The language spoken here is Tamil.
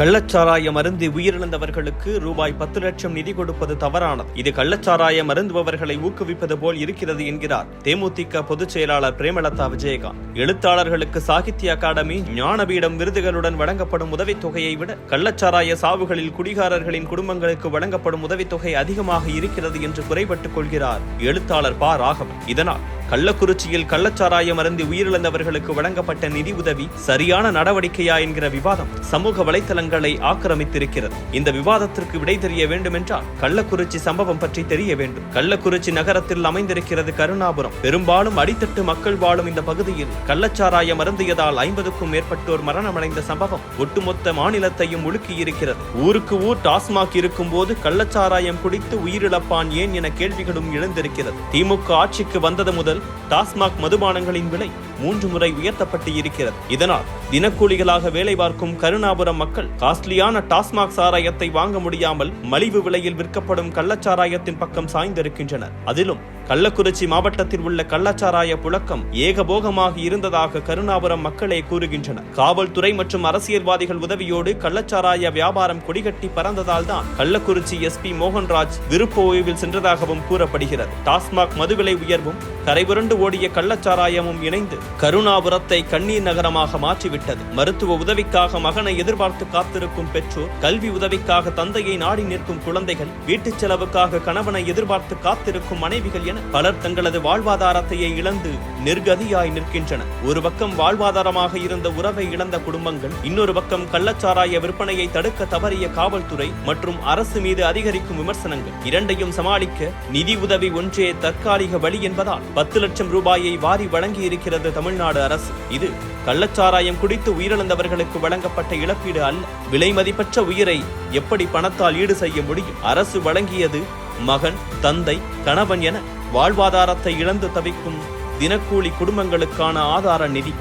கள்ளச்சாராயம் அருந்தி உயிரிழந்தவர்களுக்கு ரூபாய் பத்து லட்சம் நிதி கொடுப்பது தவறானது. இது கள்ளச்சாராயம் அருந்துபவர்களை ஊக்குவிப்பது போல் இருக்கிறது என்கிறார் தேமுதிக பொதுச் செயலாளர் பிரேமலதா விஜயகாந்த். எழுத்தாளர்களுக்கு சாகித்ய அகாடமி ஞானபீடம் விருதுகளுடன் வழங்கப்படும் உதவித்தொகையை விட கள்ளச்சாராய சாவுகளில் குடிகாரர்களின் குடும்பங்களுக்கு வழங்கப்படும் உதவித்தொகை அதிகமாக இருக்கிறது என்று குறைபட்டுக் கொள்கிறார் எழுத்தாளர் ப. ராகவன். இதனால் கள்ளக்குறிச்சியில் கள்ளச்சாராயம் அருந்தி உயிரிழந்தவர்களுக்கு வழங்கப்பட்ட நிதி உதவி சரியான நடவடிக்கையா என்கிற விவாதம் சமூக வலைதளங்களை ஆக்கிரமித்திருக்கிறது. இந்த விவாதத்திற்கு விடை தெரிய வேண்டுமென்றால் கள்ளக்குறிச்சி சம்பவம் பற்றி தெரிய வேண்டும். கள்ளக்குறிச்சி நகரத்தில் அமைந்திருக்கிறது கருணாபுரம். பெரும்பாலும் அடித்தட்டு மக்கள் வாழும் இந்த பகுதியில் கள்ளச்சாராயம் அருந்தியதால் ஐம்பதுக்கும் மேற்பட்டோர் மரணமடைந்த சம்பவம் ஒட்டுமொத்த மாநிலத்தையும் உலுக்கியிருக்கிறது. ஊருக்கு ஊர் டாஸ்மாக் இருக்கும் போது கள்ளச்சாராயம் குடித்து உயிரிழப்பான் ஏன் என கேள்விகளும் எழுந்திருக்கிறது. திமுக ஆட்சிக்கு வந்தது முதல் டாஸ்மாக் மதுபானங்களின் விலை மூன்று முறை உயர்த்தப்பட்டு இருக்கிறது இதனால் தினக்கூலிகளாக வேலை பார்க்கும் கருணாபுரம் மக்கள் காஸ்ட்லியான டாஸ்மாக் சாராயத்தை வாங்க முடியாமல் மலிவு விலையில் விற்கப்படும் கள்ளச்சாராயத்தின் பக்கம் சாய்ந்திருக்கின்றனர். அதிலும் கள்ளக்குறிச்சி மாவட்டத்தில் உள்ள கள்ளச்சாராய புழக்கம் ஏகபோகமாக இருந்ததாக கருணாபுரம் மக்களே கூறுகின்றனர். காவல்துறை மற்றும் அரசியல்வாதிகள் உதவியோடு கள்ளச்சாராய வியாபாரம் கொடிகட்டி பறந்ததால் தான் கள்ளக்குறிச்சி எஸ்பி மோகன்ராஜ் விருப்ப ஓய்வில் சென்றதாகவும் கூறப்படுகிறது. டாஸ்மாக் மதுவிலை உயர்வும் கரைபுரண்டு ஓடிய கள்ளச்சாராயமும் இணைந்து கருணாபுரத்தை கண்ணீர் நகரமாக மாற்றிவிட்டது. மருத்துவ உதவிக்காக மகனை எதிர்பார்த்து காத்திருக்கும் பெற்றோர் கல்வி உதவிக்காக தந்தையை நாடி நிற்கும் குழந்தைகள் வீட்டுச் செலவுக்காக கணவனை எதிர்பார்த்து காத்திருக்கும் மனைவிகள் என பலர் தங்களது வாழ்வாதாரத்தையே இழந்து நிர்கதியாய் நிற்கின்றனர். ஒரு பக்கம் வாழ்வாதாரமாக இருந்த உறவை இழந்த குடும்பங்கள் இன்னொரு பக்கம் கள்ளச்சாராய விற்பனையை தடுக்க தவறிய காவல்துறை மற்றும் அரசு மீது அதிகரிக்கும் விமர்சனங்கள். இரண்டையும் சமாளிக்க நிதி உதவி ஒன்றே தற்காலிக வழி என்பதால் பத்து லட்சம் ரூபாயை வாரி வழங்கி இருக்கிறது தமிழ்நாடு அரசு. இது கள்ளச்சாராயம் குடித்து உயிரிழந்தவர்களுக்கு வழங்கப்பட்ட இழப்பீடு அல்ல. விலை மதிப்பற்ற உயிரை எப்படி பணத்தால் ஈடு செய்ய முடியும்? அரசு வழங்கியது மகன் தந்தை கணவன் என வாழ்வாதாரத்தை இழந்து தவிக்கும் தினக்கூலி குடும்பங்களுக்கான ஆதார நிதி.